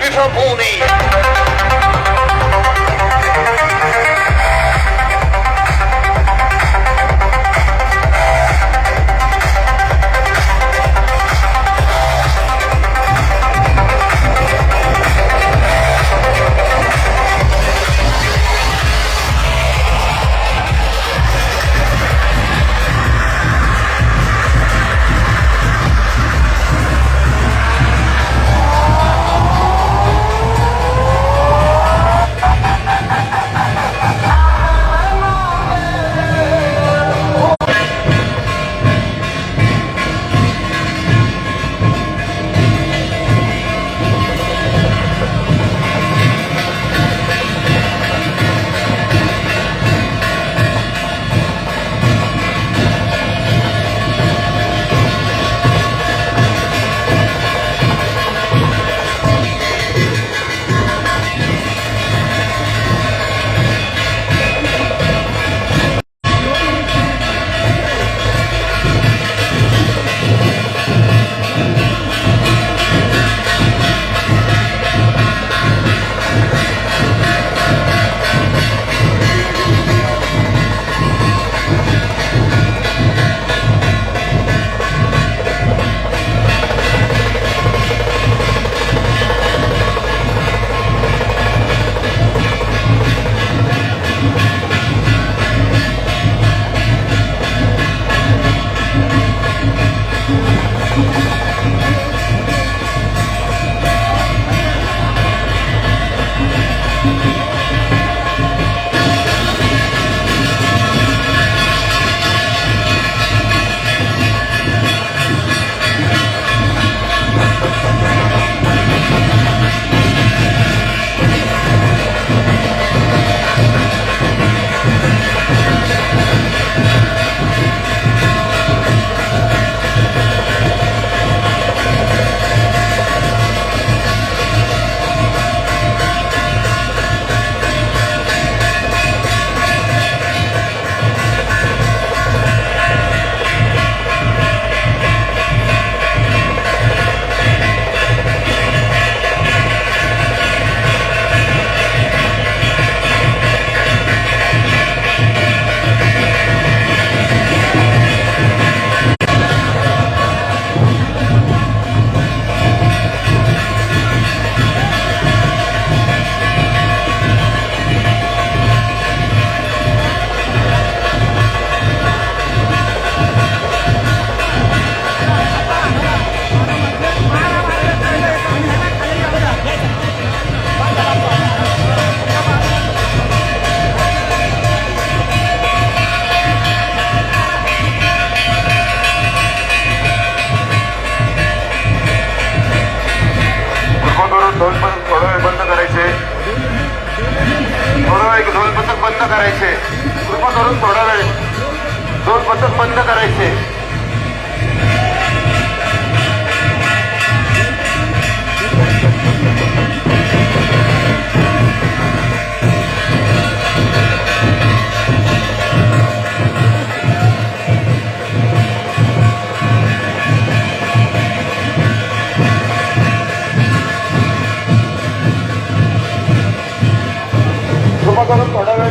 heavy from करायचे. कृपा करून थोडा वेळ. दोन पथक बंद करायचे.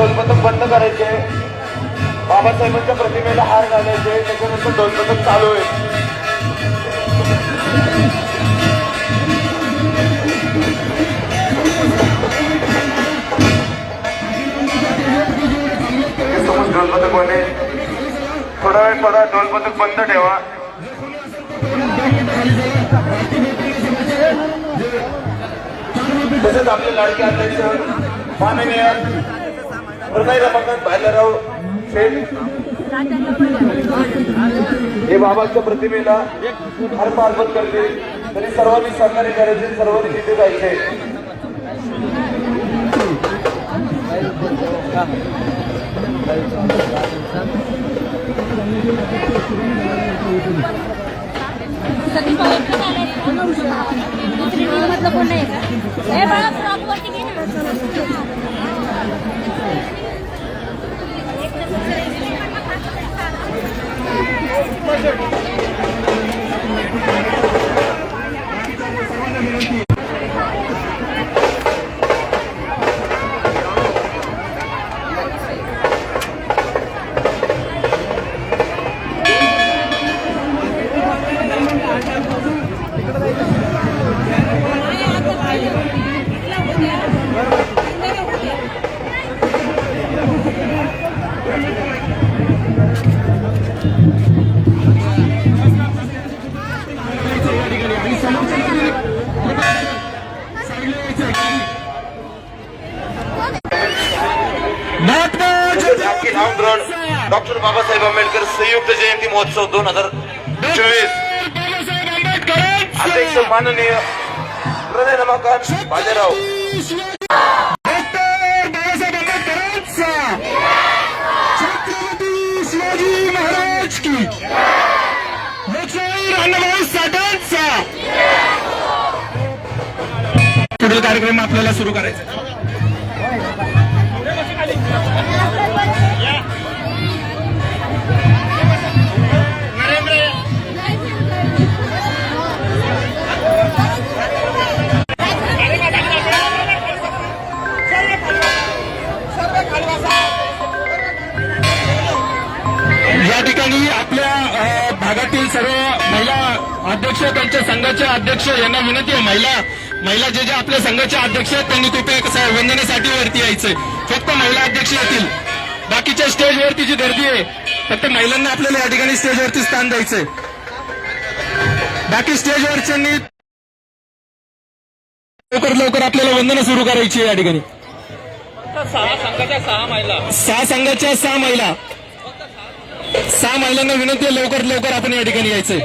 दोन पथक बंद करायचे. बाबासाहेबांच्या प्रतिमेला हार घालायचे. त्याच्यानंतर दोन पथक चालू आहे. दोन पथक बने. थोडा वेळ थोडा दोन पथक बंद ठेवा. तसेच आपले लाडके अध्यक्ष माननीय हृदय रमाकांत भायलाराव शेठ हे बाबांच्या प्रतिमेला अर्प अर्पण करते तरी सर्वांनी सहकार्य करायचे सर्वांनी तिथे जायचे दुसरी टीम मधलं कोण नाही का ए बाळा महोत्सव दोन हजार चोवीस. अध्यक्ष माननीय हृदय रमाकांत बाजीराव. पुढील कार्यक्रम आपल्याला सुरू करायचा भागातील सर्व महिला अध्यक्ष त्यांच्या संघाचे अध्यक्ष यांना विनंती आहे महिला महिला जे जे आपल्या संघाचे अध्यक्ष आहेत त्यांनी कृपया वंदनेसाठी वरती यायचंय. फक्त महिला अध्यक्ष येतील. बाकीच्या स्टेजवरती जी गर्दी आहे फक्त महिलांना आपल्याला या ठिकाणी स्टेजवरती स्थान द्यायचंय. बाकी स्टेजवरच्यांनी लवकर लवकर आपल्याला वंदना सुरू करायची या ठिकाणी. सहा संघाच्या सहा महिला. सहा महिलांना विनंती आहे लवकर लवकर आपण या ठिकाणी यायचंय.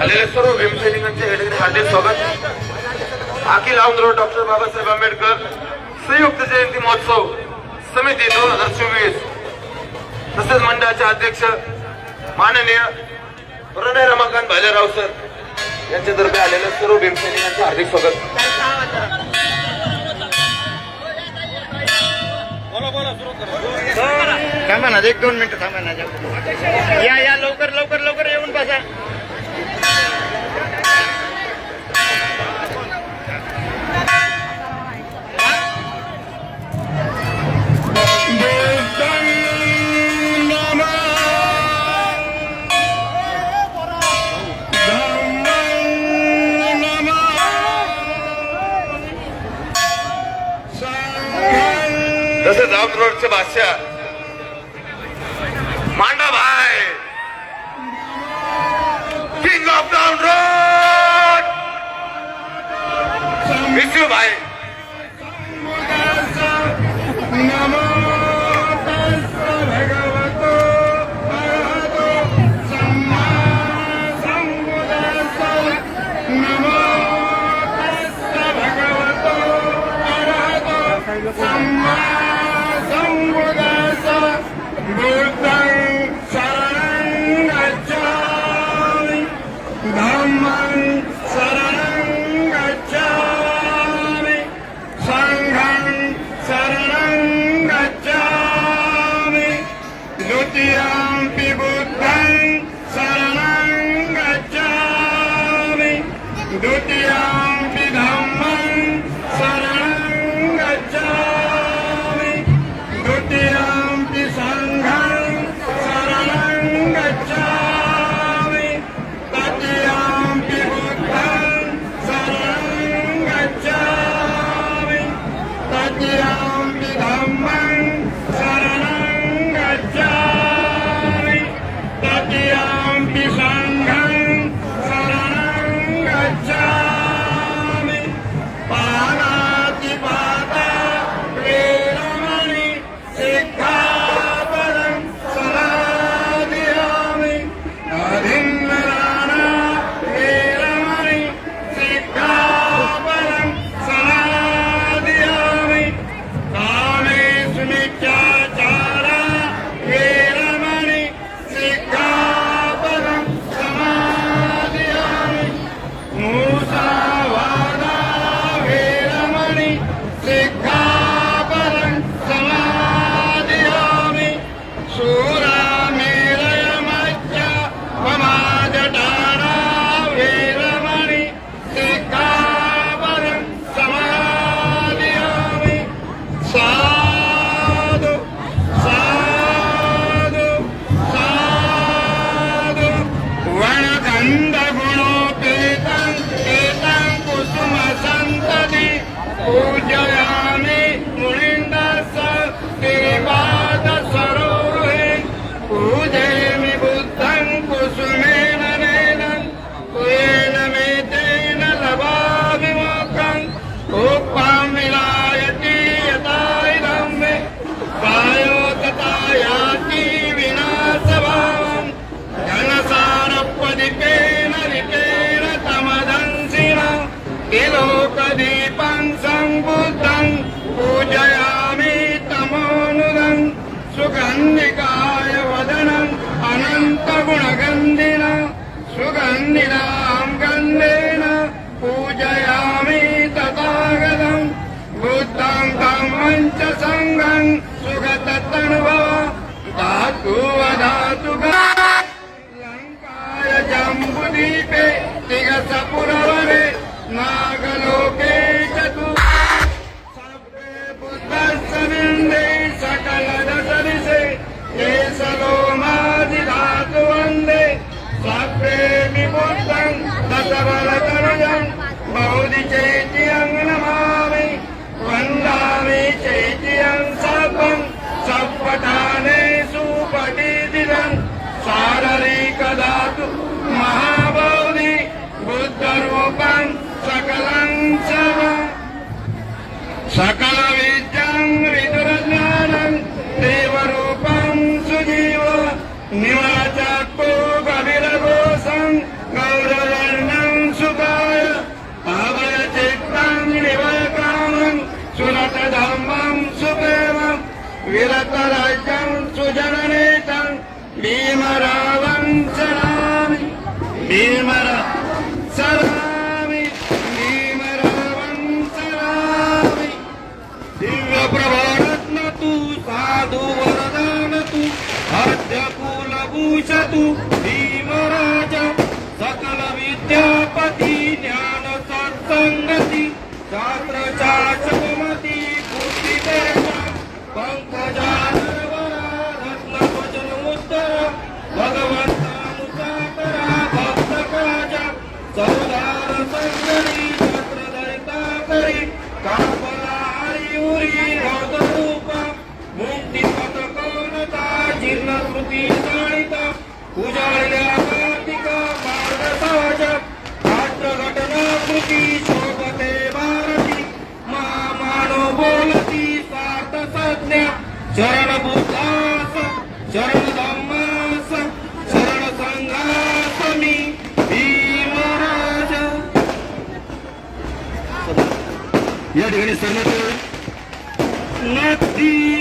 आलेले सर्व भीमसैनिकांचे या ठिकाणी हार्दिक स्वागत. अखिल आमदार डॉक्टर बाबासाहेब आंबेडकर संयुक्त जयंती महोत्सव समिती दोन हजार चोवीस. तसेच मंडळाचे अध्यक्ष माननीय प्रणय रमाकांत भालेराव सर यांच्यातर्फे आलेल्या सर्व भीमसैनिकांचे हार्दिक स्वागत. थांबा ना एक दोन मिनिटं थांबा ना या या लवकर लवकर लवकर येऊन बसा. বাদশাহ। মান্ডা ভাই। King of down road Vishnu ভাই। பரகுணக సకల విద్యం విదురజ్ఞానం దేవరూపం సుజీవ నివాచో కవిరఘోసం గౌరవర్ణం సుఖాయ పావయ చిత్తం నివకామం సురత ధర్మం సుప్రేమం విరత రాజ్యం సుజననేతం భీమరావం సరామి భీమ happy. उजाडल्या भौतिक मार्गसाज राष्ट्रघटना कृती शोभते भारती मानो बोलती सार्थ संज्ञा चरण बुद्धास चरण धम्मास चरण संघास मी भीमराज या ठिकाणी सरनाथ नदी